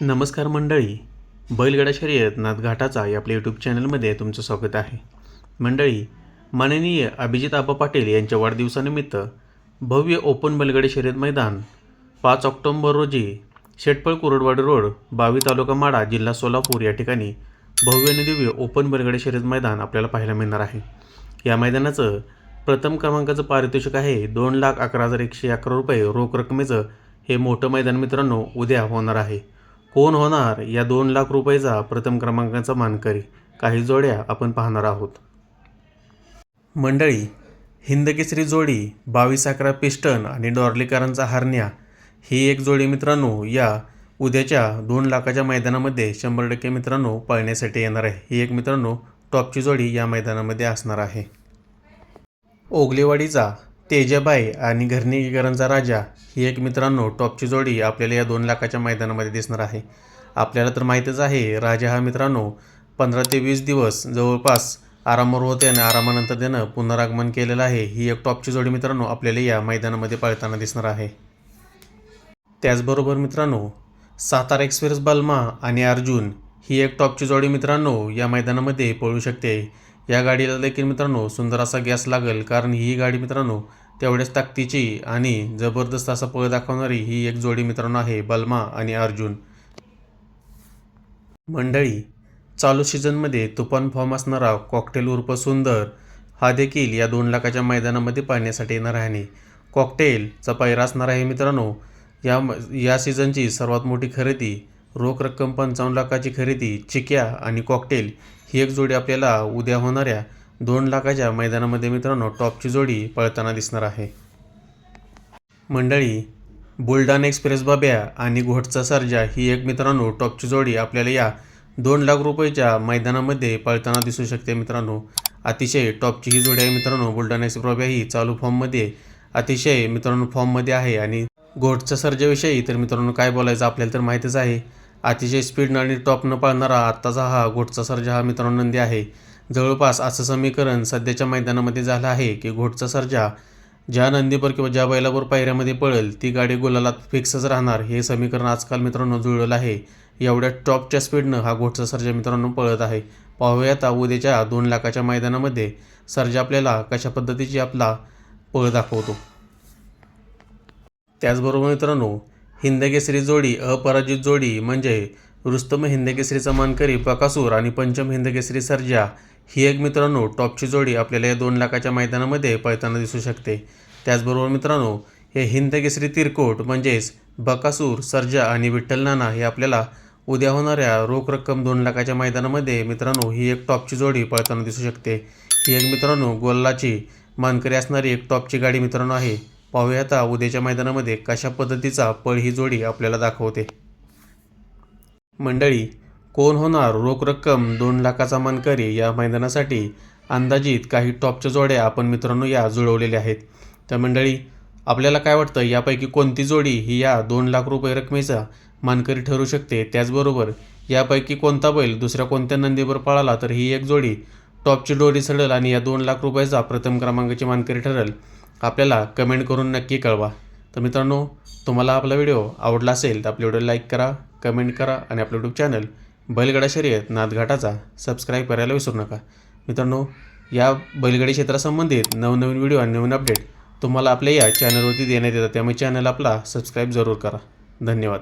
नमस्कार मंडळी. बैलगाडा शर्यत नाथघाटाचा या आपल्या यूट्यूब चॅनलमध्ये तुमचं स्वागत आहे. मंडळी माननीय अभिजित आबा पाटील यांच्या वाढदिवसानिमित्त भव्य ओपन बैलगाडी शर्यत मैदान पाच ऑक्टोंबर रोजी शेटपळ कुरडवाडी रोड बावी तालुका माडा जिल्हा सोलापूर या ठिकाणी भव्य आणि दिव्य ओपन बैलगाडी शर्यत मैदान आपल्याला पाहायला मिळणार आहे. या मैदानाचं प्रथम क्रमांकाचं पारितोषिक आहे दोन लाख अकरा हजार एकशे अकरा रुपये रोख रकमेचं हे मोठं मैदान मित्रांनो उद्या होणार आहे. कोण होणार या दोन लाख रुपयेचा प्रथम क्रमांकाचा मानकरी? काही जोड्या आपण पाहणार आहोत. मंडळी हिंदकेसरी जोडी बावीस अकरा पिस्टन आणि डॉर्लिकरांचा हरण्या ही एक जोडी मित्रांनो या उद्याच्या दोन लाखाच्या मैदानामध्ये शंभर टक्के मित्रांनो पळण्यासाठी येणार आहे. ही एक मित्रांनो टॉपची जोडी या मैदानामध्ये असणार आहे. ओगलेवाडीचा तेजाबाई आणि घरणीकरांचा राजा ही एक मित्रांनो टॉपची जोडी आपल्याला या दोन लाखाच्या मैदानामध्ये दिसणार आहे. आपल्याला तर माहीतच आहे राजा हा मित्रांनो पंधरा ते वीस दिवस जवळपास आरामावर होते आणि आरामानंतर त्यानं पुनरागमन केलेलं आहे. ही एक टॉपची जोडी मित्रांनो आपल्याला या मैदानामध्ये पळताना दिसणार आहे. त्याचबरोबर मित्रांनो सातारा एक्सप्रेस बल्मा आणि अर्जुन ही एक टॉपची जोडी मित्रांनो या मैदानामध्ये पळू शकते. या गाडीला देखील मित्रांनो सुंदर असा गॅस लागेल कारण ही गाडी मित्रांनो तेवढ्याच ताकदीची आणि जबरदस्त असा पळ दाखवणारी ही एक जोडी मित्रांनो आहे बल्मा आणि अर्जुन. मंडळी चालू सीझनमध्ये तुफान फॉर्म असणारा कॉकटेल उर्फ सुंदर हा देखील या दोन लाखाच्या मैदानामध्ये पाहण्यासाठी येणार आहे कॉकटेलचा पायरा असणार आहे मित्रांनो. या या सीझनची सर्वात मोठी खरेदी रोख रक्कम पंचावन्न लाखाची खरेदी चिक्या आणि कॉकटेल ही एक जोडी आपल्याला उद्या होणाऱ्या दोन लाखाच्या मैदानामध्ये मित्रांनो टॉपची जोडी पळताना दिसणार आहे. मंडळी बुलढाणा एक्सप्रेस बाब्या आणि घोटचा सर्जा ही एक मित्रांनो टॉपची जोडी आपल्याला या दोन लाख रुपयेच्या मैदानामध्ये पळताना दिसू शकते मित्रांनो. अतिशय टॉपची ही जोडी आहे मित्रांनो. बुलढाणा एक्सप्रेस बाब्या ही चालू फॉर्ममध्ये अतिशय मित्रांनो फॉर्ममध्ये आहे आणि घोटच्या सर्जाविषयी तर मित्रांनो काय बोलायचं आपल्याला तर माहीतच आहे. अतिशय स्पीडनं आणि टॉपनं पाळणारा आत्ताचा हा घोटचा सर्जा हा मित्रांनो नंदी आहे. जवळपास असं समीकरण सध्याच्या मैदानामध्ये झालं आहे की घोटचा सर्जा ज्या नंदीवर किंवा ज्या बैलावर पायऱ्यामध्ये पळेल ती गाडी गोलालात फिक्सच राहणार हे समीकरण आजकाल मित्रांनो जुळलेलं आहे. एवढ्या टॉपच्या स्पीडनं हा घोटचा सर्जा मित्रांनो पळत आहे. पाहूया आता उद्याच्या दोन लाखाच्या मैदानामध्ये सर्जा आपल्याला कशा पद्धतीची आपला पळ दाखवतो. त्याचबरोबर मित्रांनो हिंदकेसरी जोडी अपराजित जोडी म्हणजे रुस्तम हिंदकेसरीचा मानकरी बकासूर आणि पंचम हिंदकेसरी सर्जा. ही एक मित्रांनो टॉपची जोडी आपल्याला या दोन लाखाच्या मैदानामध्ये पळताना दिसू शकते. त्याचबरोबर मित्रांनो हे हिंदकेसरी तिरकोट म्हणजेच बकासूर सर्जा आणि विठ्ठल नाना हे आपल्याला उद्या होणाऱ्या रोख रक्कम दोन लाखाच्या मैदानामध्ये मित्रांनो ही एक टॉपची जोडी पळताना दिसू शकते. ही एक मित्रांनो गोल्लाची मानकरी असणारी एक टॉपची गाडी मित्रांनो आहे. पाहूया आता उद्याच्या मैदानामध्ये कशा पद्धतीचा पळ ही जोडी आपल्याला दाखवते. मंडळी कोण होणार रोख रक्कम दोन लाखाचा मानकरी या मैदानासाठी अंदाजित काही टॉपच्या जोड्या आपण मित्रांनो या जुळवलेल्या आहेत. तर मंडळी आपल्याला काय वाटतं? यापैकी कोणती जोडी ही या दोन लाख रुपये रकमेचा मानकरी ठरू शकते? त्याचबरोबर यापैकी कोणता बैल दुसऱ्या कोणत्या नंदीवर पळाला तर ही एक जोडी टॉपची डोरी सडल आणि या दोन लाख रुपयाचा प्रथम क्रमांकाची मानकरी ठरेल. आपल्याला कमेंट करून नक्की कळवा. तर मित्रांनो तुम्हाला आपला व्हिडिओ आवडला असेल तर आपल्या व्हिडिओ लाईक करा कमेंट करा आणि आपलं यूट्यूब चॅनल बैलगाडा शर्यत नाथघाटाचा सबस्क्राईब करायला विसरू नका. मित्रांनो या बैलगाडी क्षेत्रासंबंधित नवनवीन व्हिडिओ आणि नवीन अपडेट तुम्हाला आपल्या या चॅनलवरती देण्यात येतात. त्यामुळे चॅनल आपला सबस्क्राईब जरूर करा. धन्यवाद.